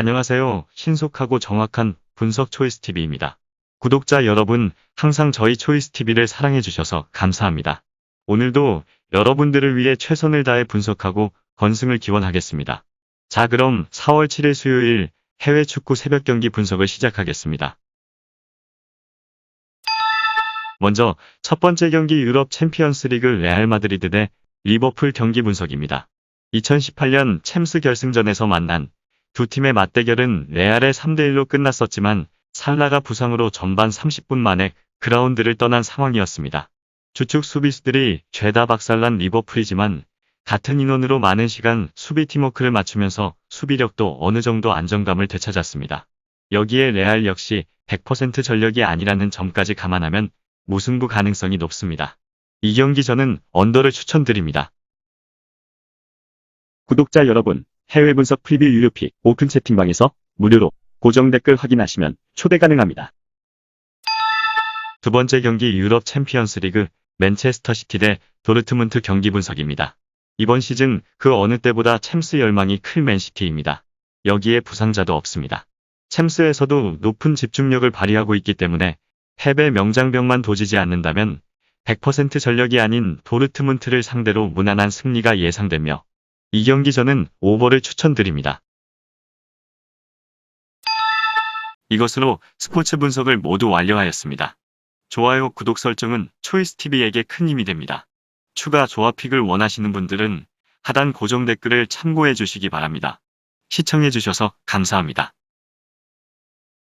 안녕하세요. 신속하고 정확한 분석 초이스TV입니다. 구독자 여러분, 항상 저희 초이스TV를 사랑해주셔서 감사합니다. 오늘도 여러분들을 위해 최선을 다해 분석하고 건승을 기원하겠습니다. 자, 그럼 4월 7일 수요일 해외 축구 새벽 경기 분석을 시작하겠습니다. 먼저 첫 번째 경기 유럽 챔피언스 리그 레알 마드리드 대 리버풀 경기 분석입니다. 2018년 챔스 결승전에서 만난 두 팀의 맞대결은 레알의 3대1로 끝났었지만 살라가 부상으로 전반 30분 만에 그라운드를 떠난 상황이었습니다. 주축 수비수들이 죄다 박살난 리버풀이지만 같은 인원으로 많은 시간 수비 팀워크를 맞추면서 수비력도 어느 정도 안정감을 되찾았습니다. 여기에 레알 역시 100% 전력이 아니라는 점까지 감안하면 무승부 가능성이 높습니다. 이 경기 저는 언더를 추천드립니다. 구독자 여러분, 해외 분석 프리뷰 유료픽 오픈 채팅방에서 무료로 고정 댓글 확인하시면 초대 가능합니다. 두 번째 경기 유럽 챔피언스 리그 맨체스터 시티 대 도르트문트 경기 분석입니다. 이번 시즌 그 어느 때보다 챔스 열망이 클 맨시티입니다. 여기에 부상자도 없습니다. 챔스에서도 높은 집중력을 발휘하고 있기 때문에 패배 명장병만 도지지 않는다면 100% 전력이 아닌 도르트문트를 상대로 무난한 승리가 예상되며 이 경기 저는 오버를 추천드립니다. 이것으로 스포츠 분석을 모두 완료하였습니다. 좋아요, 구독 설정은 초이스TV에게 큰 힘이 됩니다. 추가 조합픽을 원하시는 분들은 하단 고정 댓글을 참고해 주시기 바랍니다. 시청해 주셔서 감사합니다.